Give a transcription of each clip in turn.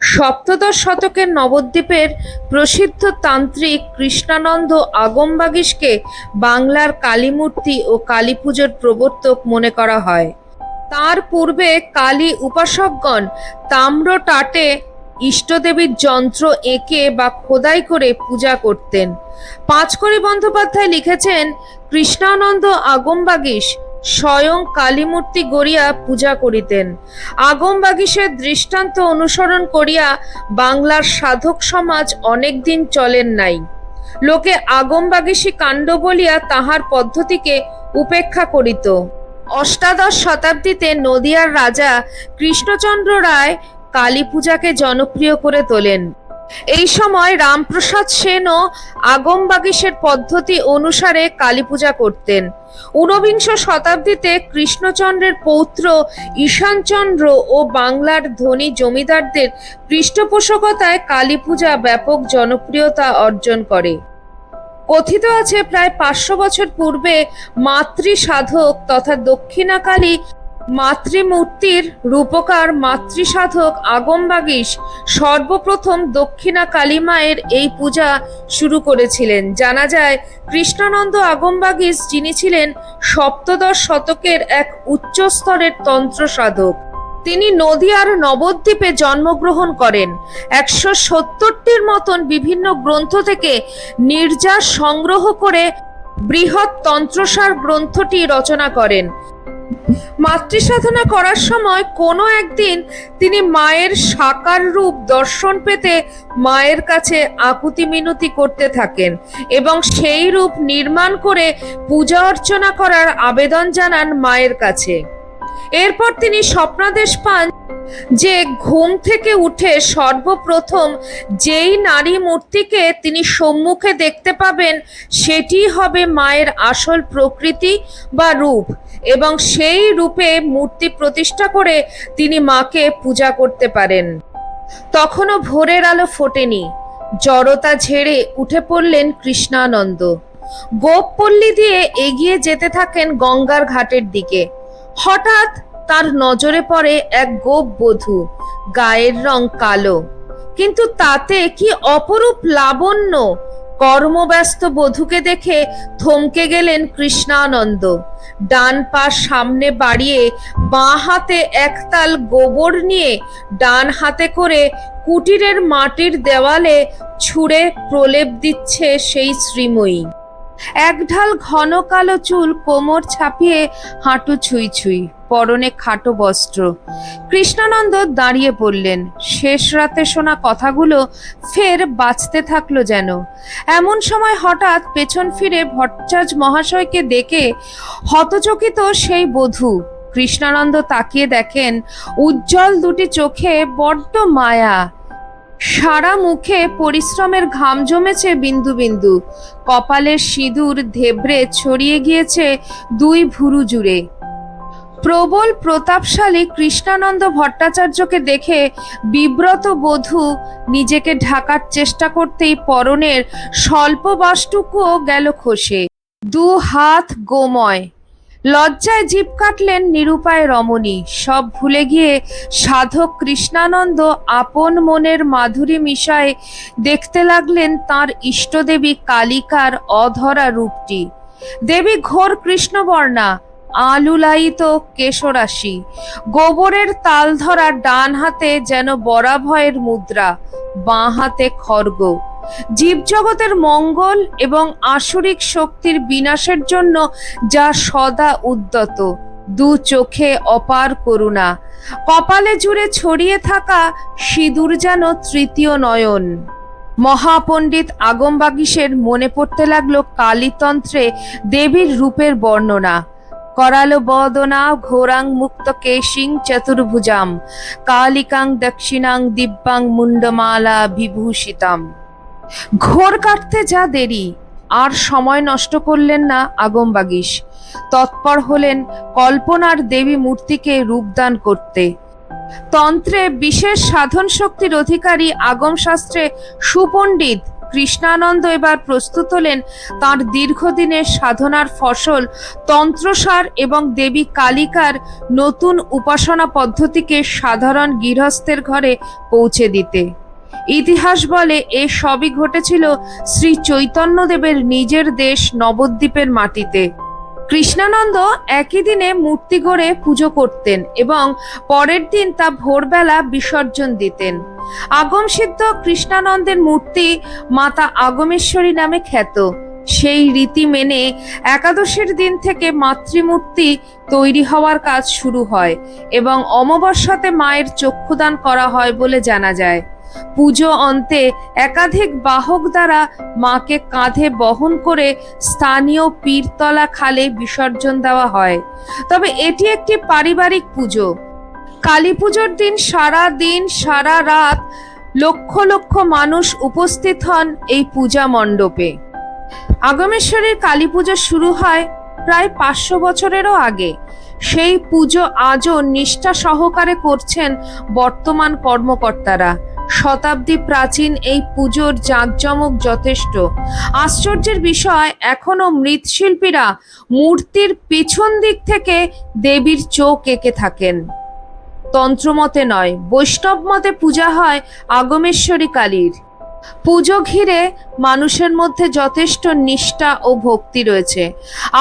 সপ্তদশ শতকের নবদ্বীপের প্রসিদ্ধ তান্ত্রিক কৃষ্ণানন্দ আগমবাগীশকে বাংলার কালীমূর্তি ও কালী পুজোর প্রবর্তক মনে করা হয়। তার পূর্বে কালী উপাসকগণ তাম্র টাটে ইষ্টদেবীর যন্ত্র এঁকে বা খোদাই করে পূজা করতেন। পাঁচকড়ি বন্দ্যোপাধ্যায় লিখেছেন, কৃষ্ণানন্দ আগমবাগীশ স্বয়ং কালীমূর্তি গড়িয়া পূজা করিতেন। আগমবাগীশের দৃষ্টান্ত অনুসরণ করিয়া বাংলার সাধক সমাজ অনেক দিন চলেন নাই। লোকে আগমবাগীশী কাণ্ড বলিয়া তাহার পদ্ধতিকে উপেক্ষা করিত। অষ্টাদশ শতাব্দীতে নদিয়ার রাজা কৃষ্ণচন্দ্র রায় কালী পূজাকে জনপ্রিয় করে তোলেন। এই সময় রামপ্রসাদ সেনও আগমবাগীশের পদ্ধতি অনুসারে কালী পূজা করতেন। ঊনবিংশ শতাব্দীতে কৃষ্ণচন্দ্রের পৌত্র ঈশানচন্দ্র ও বাংলার ধনী জমিদারদের পৃষ্ঠপোষকতায় কালী পূজা ব্যাপক জনপ্রিয়তা অর্জন করে। কথিত আছে, প্রায় পাঁচশো বছর পূর্বে মাতৃ সাধক তথা দক্ষিণাকালী মাতৃমূর্তির রূপকার মাতৃসাধক আগমবাগীশ সর্বপ্রথম দক্ষিণা কালী মায়ের এই পূজা শুরু করেছিলেন। জানা যায়, কৃষ্ণানন্দ আগমবাগীশ যিনি ছিলেন সপ্তদশ শতকের এক উচ্চস্তরের তন্ত্র সাধক তিনি নদিয়ার নবদ্বীপে জন্মগ্রহণ করেন। একশো সত্তরটির মতন বিভিন্ন গ্রন্থ থেকে নির্যাস সংগ্রহ করে বৃহৎ তন্ত্রসার গ্রন্থটি রচনা করেন। মাতৃসাধনা করার সময় কোনো একদিন তিনি মায়ের সাকার রূপ দর্শন পেতে মায়ের কাছে আকুতি মিনতি করতে থাকেন এবং সেই রূপ নির্মাণ করে পূজা অর্চনা করার আবেদন জানান মায়ের কাছে। এরপর তিনি স্বপ্নাদেশ পান যে ঘুম থেকে উঠে সর্বপ্রথম যেই নারী মূর্তিকে তিনি সম্মুখে দেখতে পাবেন, সেটি হবে মায়ের আসল প্রকৃতি বা রূপ এবং সেই রূপে মূর্তি প্রতিষ্ঠা করে তিনি মাকে পূজা করতে পারেন। তখনও ভোরের আলো ফোটেনি। জড়তা ঝেড়ে উঠে পড়লেন কৃষ্ণানন্দ। গোপপল্লী দিয়ে এগিয়ে যেতে থাকেন গঙ্গার ঘাটের দিকে। হঠাৎ তার নজরে পড়ে এক গোপ বধূ। গায়ের রং কালো। কিন্তু তাতে কি অপরূপ লাবণ্য? কর্মব্যস্ত বধূকে দেখে থমকে গেলেন কৃষ্ণানন্দ। ডান পা সামনে বাড়িয়ে বাঁ হাতে একতাল গোবর নিয়ে ডান হাতে করে কুটিরের মাটির দেওয়ালে ছুঁড়ে প্রলেপ দিচ্ছে সেই শ্রীময়ী। এক ঢাল ঘন কালো চুল কোমর ছাপিয়ে হাঁটু ছুঁই ছুঁই, পরনে খাটো বস্ত্র। কৃষ্ণানন্দ দাঁড়িয়ে পড়লেন শেষ রাতে শোনা কথাগুলো ফের বাঁচতে থাকল যেন। এমন সময় হঠাৎ পেছন ফিরে ভট্টাচার্য মহাশয়কে দেখে হতচকিত সেই বধূ। কৃষ্ণানন্দ তাকিয়ে দেখেন, উজ্জ্বল দুটি চোখে বড্ড মায়া। সারা মুখে পরিশ্রমের ঘাম জমেছে বিন্দু বিন্দু। কপালের সিঁদুর ধেবড়ে ছড়িয়ে গিয়েছে দুই ভুরু জুড়ে। প্রবল প্রতাপশালী কৃষ্ণানন্দ ভট্টাচার্যকে দেখে বিব্রত বধূ নিজেকে ঢাকার চেষ্টা করতেই পরনের স্বল্প বাসটুকুও গেল খসে। দু হাত গোময়। লজ্জায় জিভ কাটলেন নিরুপায় রমণী। সব ভুলে গিয়ে সাধক কৃষ্ণানন্দ আপন মনের মাধুরী মিশায় দেখতে লাগলেন তার ইষ্টদেবী কালিকার অধরা রূপটি। দেবী ঘোর কৃষ্ণবর্ণা, আলুলায়িত কেশরাশি। গোবরের তাল ধরা ডান হাতে যেন বরাভয়ের মুদ্রা, বাঁ হাতে খড়গ। জীবজগতের মঙ্গল এবং আসরিক শক্তির বিনাশের জন্য যা সদা উদ্যত। দু চোখে অপার করুণা। কপালে জুড়ে ছড়িয়ে থাকা সিঁদুর যেন তৃতীয় নয়ন। মহাপণ্ডিত আগমবাগীশের মনে পড়তে লাগল কালীতন্ত্রে দেবীর রূপের বর্ণনা। করালো বদনা ঘোরাং মুক্ত কেশিং চতুর্ভুজাম। কালিকাং দক্ষিণাং দিব্যাং মুন্ডমালা বিভূষিতাম। ঘোর কাটতে যা দেরি, আর সময় নষ্ট করলেন না আগমবাগীশ। তৎপর হলেন কল্পনার দেবী মূর্তিকে রূপদান করতে। তন্ত্রে বিশেষ সাধন শক্তির অধিকারী আগম শাস্ত্রে সুপণ্ডিত কৃষ্ণানন্দ এবার প্রস্তুত হলেন তাঁর দীর্ঘদিনের সাধনার ফসল তন্ত্রসার এবং দেবী কালিকার নতুন উপাসনা পদ্ধতিকে সাধারণ গৃহস্থের ঘরে পৌঁছে দিতে। ইতিহাস বলে এ সবই ঘটেছিল শ্রী চৈতন্যদেবের নিজের দেশ নবদ্বীপের মাটিতে। কৃষ্ণানন্দ একই দিনে মূর্তি গড়ে পুজো করতেন এবং পরের দিন তা ভোরবেলা বিসর্জন দিতেন। আগমসিদ্ধ কৃষ্ণানন্দের মূর্তি মাতা আগমেশ্বরী নামে খ্যাত। সেই রীতি মেনে একাদশীর দিন থেকে মাতৃমূর্তি তৈরি হওয়ার কাজ শুরু হয় এবং অমাবস্যাতে মায়ের চক্ষুদান করা হয় বলে জানা যায়। পুজো অন্তে একাধিক বাহক দ্বারা মাকে কাঁধে বহন করে স্থানীয় পীরতলা খালে বিসর্জন দেওয়া হয়। তবে এটি একটি পারিবারিক পুজো। কালী পুজোর দিন সারা দিন, সারা রাত লক্ষ লক্ষ মানুষ উপস্থিত হন এই পূজা মণ্ডপে। আগমেশ্বরীর কালী পুজো শুরু হয় প্রায় পাঁচশো বছরেরও আগে। সেই পুজো আজও নিষ্ঠা সহকারে করছেন বর্তমান কর্মকর্তারা। শতাব্দী প্রাচীন এই পুজোর জাঁকজমক যথেষ্ট। আশ্চর্যের বিষয়, এখনও মৃৎশিল্পীরা মূর্তির পিছন দিক থেকে দেবীর চোখ এঁকে থাকেন। তন্ত্রমতে নয় বৈষ্ণব মতে পূজা হয় আগমেশ্বরী কালীর। পুজো ঘিরে মানুষের মধ্যে যথেষ্ট নিষ্ঠা ও ভক্তি রয়েছে।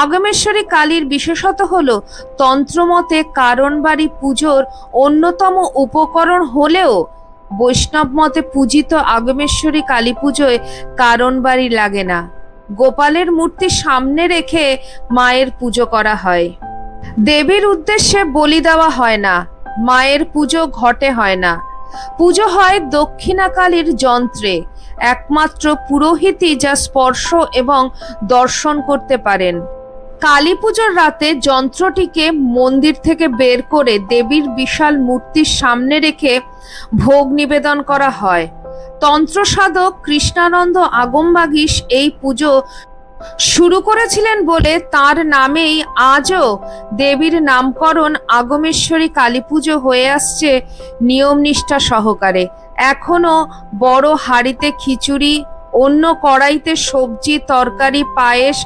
আগমেশ্বরী কালীর বিশেষত হল, তন্ত্রমতে কারণবাড়ি পুজোর অন্যতম উপকরণ হলেও বৈষ্ণব মতে পূজিত আগমেশ্বরী কালী পুজোয় কারণ বাড়ি লাগে না। গোপালের মূর্তি সামনে রেখে মায়ের পুজো করা হয়। দেবীর উদ্দেশ্যে বলি দেওয়া হয় না, মায়ের পুজো ঘটে হয় না। পুজো হয় দক্ষিণাকালীর যন্ত্রে, একমাত্র পুরোহিতই যা স্পর্শ এবং দর্শন করতে পারেন। কালী পুজোর রাতে যন্ত্রটিকে মন্দির থেকে বের করে দেবীর বিশাল মূর্তির সামনে রেখে ভোগ নিবেদন করা হয়। তন্ত্র সাধক কৃষ্ণানন্দ আগমবাগীশ এই পুজো শুরু করেছিলেন বলে তার নামেই আজও দেবীর নামকরণ আগমেশ্বরী কালী পুজো হয়ে আসছে নিয়ম নিষ্ঠা সহকারে। এখনও বড় হাড়িতে খিচুড়ি, অন্য কড়াইতে সবজি, তরকারি, পায়েস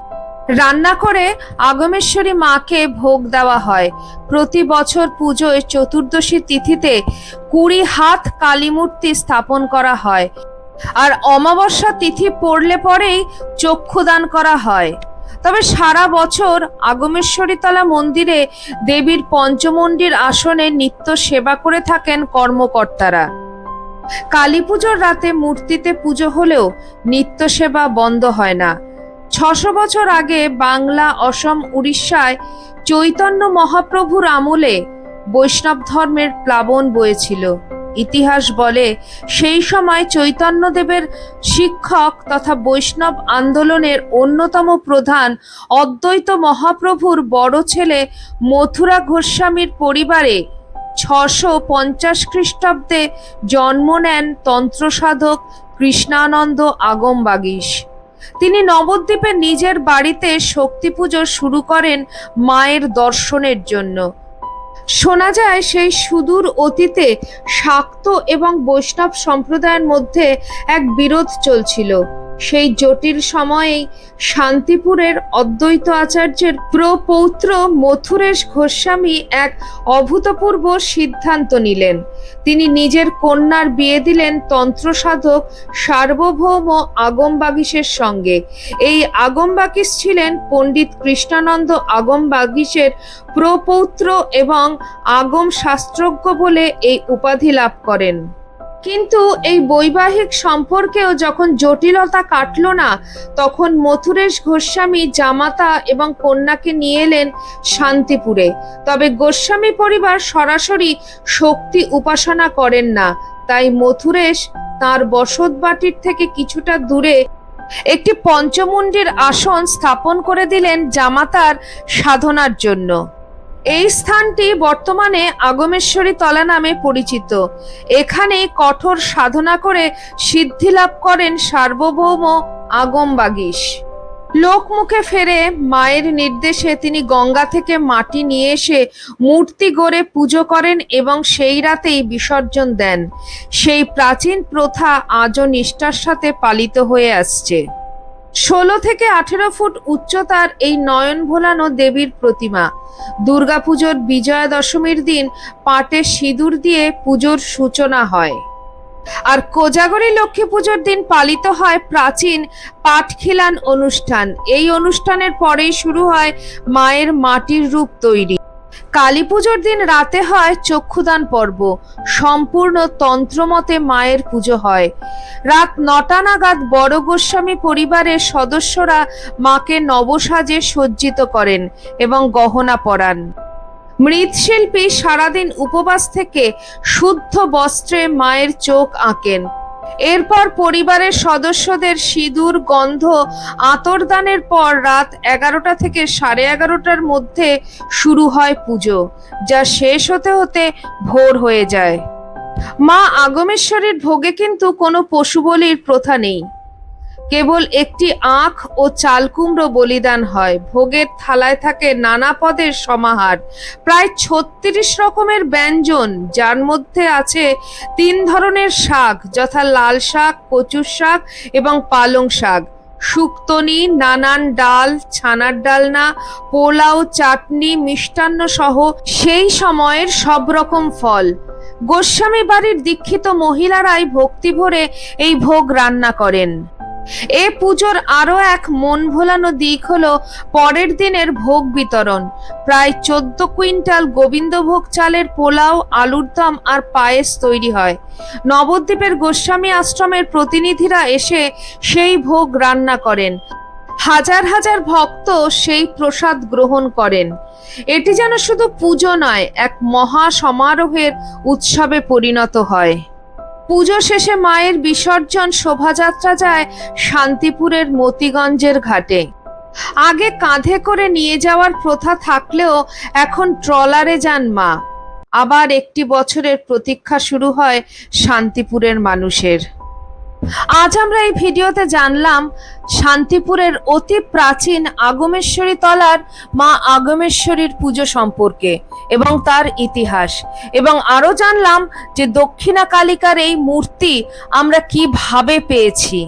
রান্না করে আগমেশ্বরী মাকে ভোগ দেওয়া হয়। প্রতি বছর পুজোয় চতুর্দশী তিথিতে কুড়ি হাত কালী মূর্তি স্থাপন করা হয়। আর অমাবস্যা তিথি পড়লে পরেই চক্ষুদান করা হয়। তবে সারা বছর আগমেশ্বরীতলা মন্দিরে দেবীর পঞ্চমন্ডির আসনে নিত্য সেবা করে থাকেন কর্মকর্তারা। কালী পুজোর রাতে মূর্তিতে পুজো হলেও নিত্য সেবা বন্ধ হয় না। ছশো বছর আগে বাংলা, অসম, উড়িষ্যায় চৈতন্য মহাপ্রভুর আমলে বৈষ্ণব ধর্মের প্লাবন বয়েছিল। ইতিহাস বলে সেই সময় চৈতন্যদেবের শিক্ষক তথা বৈষ্ণব আন্দোলনের অন্যতম প্রধান অদ্বৈত মহাপ্রভুর বড় ছেলে মথুরা গোস্বামীর পরিবারে ছশো পঞ্চাশ খ্রিস্টাব্দে জন্ম নেন তন্ত্রসাধক কৃষ্ণানন্দ আগমবাগীশ। তিনি নবদ্বীপে নিজের বাড়িতে শক্তি পুজো শুরু করেন মায়ের দর্শনের জন্য। শোনা যায় সেই সুদূর অতীতে শাক্ত এবং বৈষ্ণব সম্প্রদায়ের মধ্যে এক বিরোধ চলছিল। সেই জটিল সময়েই শান্তিপুরের অদ্বৈত আচার্যের প্রপৌত্র মথুরেশ গোস্বামী এক অভূতপূর্ব সিদ্ধান্ত নিলেন। তিনি নিজের কন্যার বিয়ে দিলেন তন্ত্রসাধক সার্বভৌম আগমবাগীশের সঙ্গে। এই আগমবাগীশ ছিলেন পণ্ডিত কৃষ্ণানন্দ আগমবাগীশের প্রপৌত্র এবং আগম শাস্ত্রজ্ঞ বলে এই উপাধি লাভ করেন। কিন্তু এই বৈবাহিক সম্পর্কেও যখন জটিলতা কাটল না, তখন মথুরেশ গোস্বামী, জামাতা এবং কন্যাকে নিয়ে এলেন শান্তিপুরে। তবে গোস্বামী পরিবার সরাসরি শক্তি উপাসনা করেন না। তাই মথুরেশ তার বসতবাটির থেকে কিছুটা দূরে একটি পঞ্চমুণ্ডির আসন স্থাপন করে দিলেন জামাতার সাধনার জন্য। এই স্থানটি বর্তমানে আগমেশ্বরী তলা নামে পরিচিত। এখানে কঠোর সাধনা করে সিদ্ধি লাভ করেন সার্বভৌম আগমবাগীশ। লোকমুখে ফেরে মায়ের নির্দেশে তিনি গঙ্গা থেকে মাটি নিয়ে এসে মূর্তি গড়ে পুজো করেন এবং সেই রাতেই বিসর্জন দেন। সেই প্রাচীন প্রথা আজও নিষ্ঠার সাথে পালিত হয়ে আসছে। ষোলো থেকে আঠেরো ফুট উচ্চতার এই নয়ন ভোলানো দেবীর প্রতিমা। দুর্গাপুজোর বিজয়া দশমীর দিন পাটে সিঁদুর দিয়ে পুজোর সূচনা হয়। আর কোজাগরী লক্ষ্মী পুজোর দিন পালিত হয় প্রাচীন পাটখিলান অনুষ্ঠান। এই অনুষ্ঠানের পরেই শুরু হয় মায়ের মাটির রূপ তৈরি। কালী পুজোর দিন রাতে হয় চক্ষুদান পর্ব। সম্পূর্ণ তন্ত্রমতে মায়ের পুজো হয়। রাত নটা নাগাদ বড় গোস্বামী পরিবারের সদস্যরা মাকে নবসাজে সজ্জিত করেন এবং গহনা পরান। মৃৎশিল্পী সারাদিন উপবাস থেকে শুদ্ধ বস্ত্রে মায়ের চোখ আঁকেন। এরপর পরিবারের সদস্যদের সিঁদুর, গন্ধ, আতরদানের পর রাত এগারোটা থেকে সাড়ে এগারোটার মধ্যে শুরু হয় পুজো, যা শেষ হতে হতে ভোর হয়ে যায়। মা আগমেশ্বরীর ভোগে কিন্তু কোনো পশু বলির প্রথা নেই। কেবল একটি আখ ও চালকুমড়ো বলিদান হয়। ভোগের থালায় থাকে নানা পদের সমাহার। প্রায় ছত্রিশ রকমের ব্যঞ্জন, যার মধ্যে আছে তিন ধরনের শাক, যথা লাল শাক, কচুর শাক এবং পালং শাক। শুক্তনি নানান ডাল, ছানার ডালনা, পোলাও, চাটনি, মিষ্টান্ন সহ সেই সময়ের সব রকম ফল। গোস্বামী বাড়ির দীক্ষিত মহিলারাই ভক্তি ভরে এই ভোগ রান্না করেন। এ পুজোর আরও এক মন ভোলানো দিক হল পরের দিনের ভোগ বিতরণ। প্রায় চোদ্দ কুইন্টাল গোবিন্দভোগ চালের পোলাও, আলুর দম আর পায়েস তৈরি হয়। নবদ্বীপের গোস্বামী আশ্রমের প্রতিনিধিরা এসে সেই ভোগ রান্না করেন। হাজার হাজার ভক্ত সেই প্রসাদ গ্রহণ করেন। এটি যেন শুধু পুজো নয়, এক মহা সমারোহের উৎসবে পরিণত হয়। পুজো শেষে মায়ের বিসর্জন শোভাযাত্রা যায় শান্তিপুরের মতিগঞ্জের ঘাটে। আগে কাঁধে করে নিয়ে যাওয়ার প্রথা থাকলেও এখন ট্রলারে যান মা। আবার একটি বছরের প্রতীক্ষা শুরু হয় শান্তিপুরের মানুষের। আজ আমরা এই ভিডিওতে জানলাম শান্তিপুরের অতি প্রাচীন আগমেশ্বরী তলার মা আগমেশ্বরীর পুজো সম্পর্কে এবং তার ইতিহাস। এবং আরও জানলাম যে দক্ষিণা কালিকার এই মূর্তি আমরা কীভাবে পেয়েছি।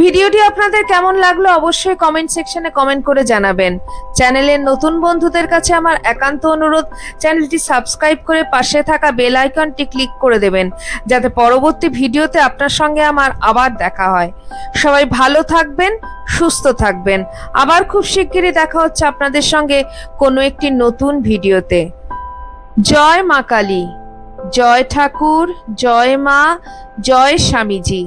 ভিডিওটি আপনাদের কেমন লাগল অবশ্যই কমেন্ট সেকশনে কমেন্ট করে জানাবেন। চ্যানেলের নতুন বন্ধুদের কাছে আমার একান্ত অনুরোধ, চ্যানেলটি সাবস্ক্রাইব করে পাশে থাকা বেল আইকনটি ক্লিক করে দেবেন, যাতে পরবর্তী ভিডিওতে আপনার সঙ্গে আমার আবার দেখা হয়। সবাই ভালো থাকবেন, সুস্থ থাকবেন। আবার খুব শিগগিরই দেখা হচ্ছে আপনাদের সঙ্গে কোনো একটি নতুন ভিডিওতে। জয় মা কালী, জয় ঠাকুর, জয় মা, জয় স্বামীজি।